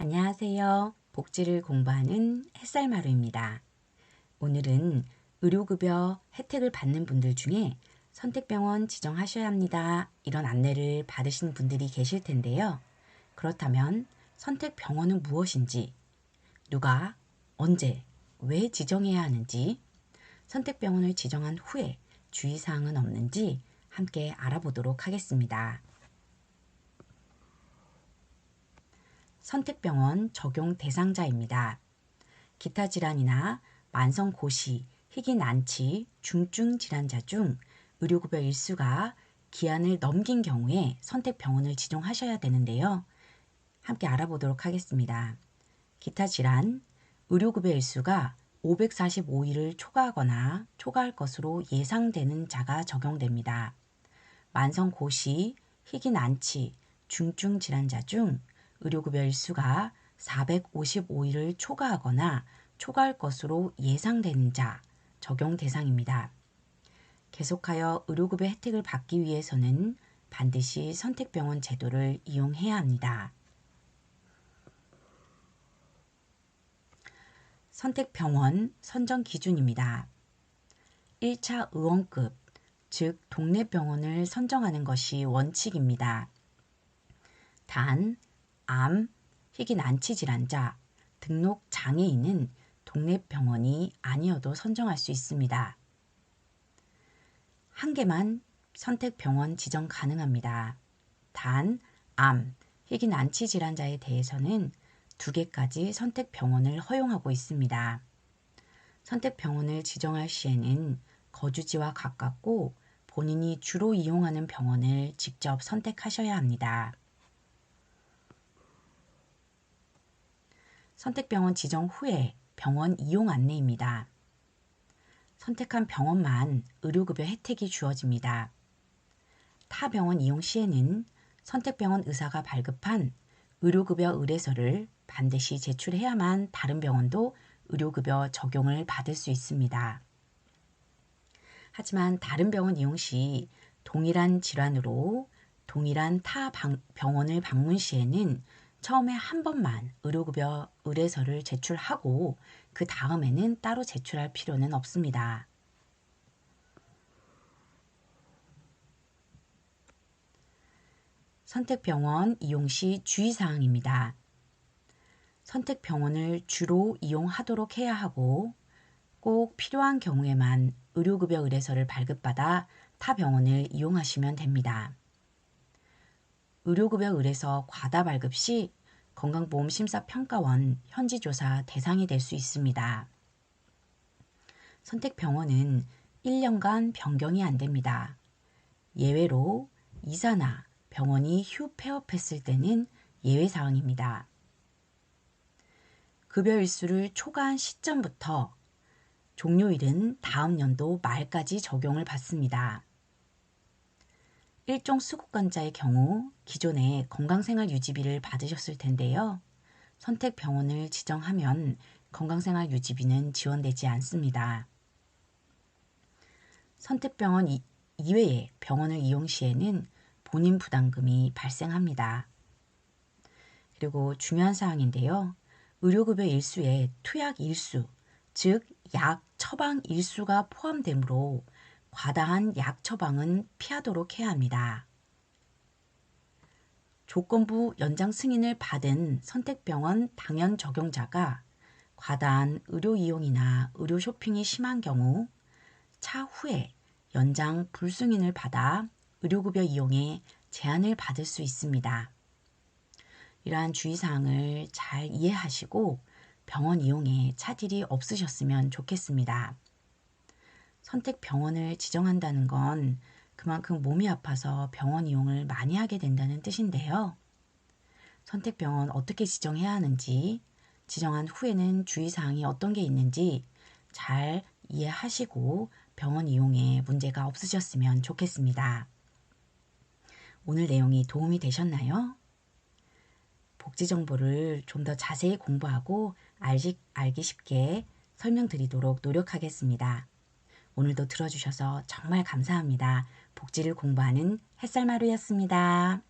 안녕하세요. 복지를 공부하는 햇살마루입니다. 오늘은 의료급여 혜택을 받는 분들 중에 선택병원 지정하셔야 합니다. 이런 안내를 받으신 분들이 계실 텐데요. 그렇다면 선택병원은 무엇인지, 누가, 언제, 왜 지정해야 하는지, 선택병원을 지정한 후에 주의사항은 없는지 함께 알아보도록 하겠습니다. 선택병원 적용 대상자입니다. 기타 질환이나 만성 고시, 희귀 난치, 중증 질환자 중 의료급여 일수가 기한을 넘긴 경우에 선택 병원을 지정하셔야 되는데요. 함께 알아보도록 하겠습니다. 기타 질환, 의료급여 일수가 545일을 초과하거나 초과할 것으로 예상되는 자가 적용됩니다. 만성 고시, 희귀 난치, 중증 질환자 중 의료급여 일수가 455일을 초과하거나 초과할 것으로 예상되는 자 적용 대상입니다. 계속하여 의료급여 혜택을 받기 위해서는 반드시 선택병원 제도를 이용해야 합니다. 선택병원 선정 기준입니다. 1차 의원급, 즉 동네 병원을 선정하는 것이 원칙입니다. 단, 암, 희귀 난치 질환자, 등록 장애인은 동네 병원이 아니어도 선정할 수 있습니다. 한 개만 선택 병원 지정 가능합니다. 단, 암, 희귀 난치 질환자에 대해서는 두 개까지 선택 병원을 허용하고 있습니다. 선택 병원을 지정할 시에는 거주지와 가깝고 본인이 주로 이용하는 병원을 직접 선택하셔야 합니다. 선택병원 지정 후에 병원 이용 안내입니다. 선택한 병원만 의료급여 혜택이 주어집니다. 타 병원 이용 시에는 선택병원 의사가 발급한 의료급여 의뢰서를 반드시 제출해야만 다른 병원도 의료급여 적용을 받을 수 있습니다. 하지만 다른 병원 이용 시 동일한 질환으로 동일한 타 병원을 방문 시에는 처음에 한 번만 의료급여 의뢰서를 제출하고 그 다음에는 따로 제출할 필요는 없습니다. 선택병원 이용 시 주의사항입니다. 선택병원을 주로 이용하도록 해야 하고 꼭 필요한 경우에만 의료급여 의뢰서를 발급받아 타 병원을 이용하시면 됩니다. 의료급여 의뢰서 과다 발급 시 건강보험심사평가원 현지조사 대상이 될 수 있습니다. 선택병원은 1년간 변경이 안 됩니다. 예외로 이사나 병원이 휴 폐업했을 때는 예외사항입니다. 급여 일수를 초과한 시점부터 종료일은 다음 연도 말까지 적용을 받습니다. 일종 수급권자의 경우 기존에 건강생활 유지비를 받으셨을 텐데요. 선택 병원을 지정하면 건강생활 유지비는 지원되지 않습니다. 선택병원 이외의 병원을 이용 시에는 본인 부담금이 발생합니다. 그리고 중요한 사항인데요. 의료급여 일수에 투약 일수, 즉 약 처방 일수가 포함되므로 과다한 약 처방은 피하도록 해야 합니다. 조건부 연장 승인을 받은 선택병원 당연 적용자가 과다한 의료 이용이나 의료 쇼핑이 심한 경우 차후에 연장 불승인을 받아 의료급여 이용에 제한을 받을 수 있습니다. 이러한 주의사항을 잘 이해하시고 병원 이용에 차질이 없으셨으면 좋겠습니다. 선택 병원을 지정한다는 건 그만큼 몸이 아파서 병원 이용을 많이 하게 된다는 뜻인데요. 선택 병원 어떻게 지정해야 하는지, 지정한 후에는 주의사항이 어떤 게 있는지 잘 이해하시고 병원 이용에 문제가 없으셨으면 좋겠습니다. 오늘 내용이 도움이 되셨나요? 복지 정보를 좀 더 자세히 공부하고 알기, 쉽게 설명드리도록 노력하겠습니다. 오늘도 들어주셔서 정말 감사합니다. 복지를 공부하는 햇살마루였습니다.